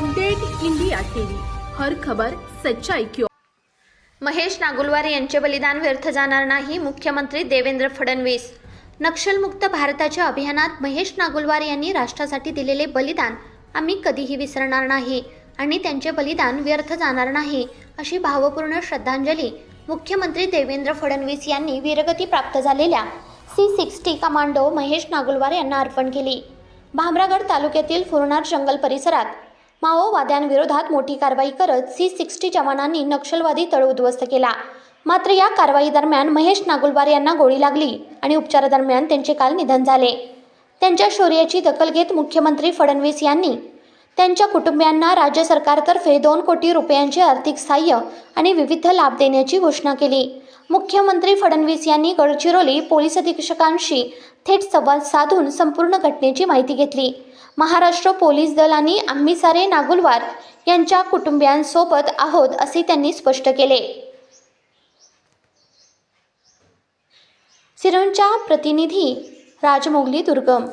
Update India TV. हर खबर सच्चाई क्यों महेश नागुलवार यांचे बलिदान व्यर्थ जाणार नाही मुख्यमंत्री देवेंद्र फडणवीस. नक्षलमुक्त भारताच्या अभियानात महेश नागुलवार यांनी राष्ट्रासाठी दिलेले बलिदान आम्ही कधीही विसरणार नाही आणि त्यांचे बलिदान व्यर्थ जाणार नाही अशी भावपूर्ण श्रद्धांजली मुख्यमंत्री देवेंद्र फडणवीस यांनी वीरगती प्राप्त झालेल्या C sixty commando Mahesh Nagulwar यांना अर्पण केली. भामरागड तालुक्यातील फुरणार जंगल परिसरात माओवाद्यांविरोधात मोठी कारवाई करत सी सिक्स्टी जवानांनी नक्षलवादी तळ उद्ध्वस्त केला. मात्र या कारवाई दरम्यान महेश नागुलवार यांना गोळी लागली आणि उपचारादरम्यान त्यांचे काल निधन झाले. त्यांच्या शौर्याची दखल घेत मुख्यमंत्री फडणवीस यांनी त्यांच्या कुटुंबियांना राज्य सरकारतर्फे दोन कोटी रुपयांचे आर्थिक सहाय्य आणि विविध लाभ देण्याची घोषणा केली. मुख्यमंत्री फडणवीस यांनी गडचिरोली पोलीस अधीक्षकांशी थेट संवाद साधून संपूर्ण घटनेची माहिती घेतली. महाराष्ट्र पोलीस दल आणि आम्ही सारे नागुलवार यांच्या कुटुंबियांसोबत आहोत असे त्यांनी स्पष्ट केले. सिरोंच्या प्रतिनिधी राजमोगली दुर्गम.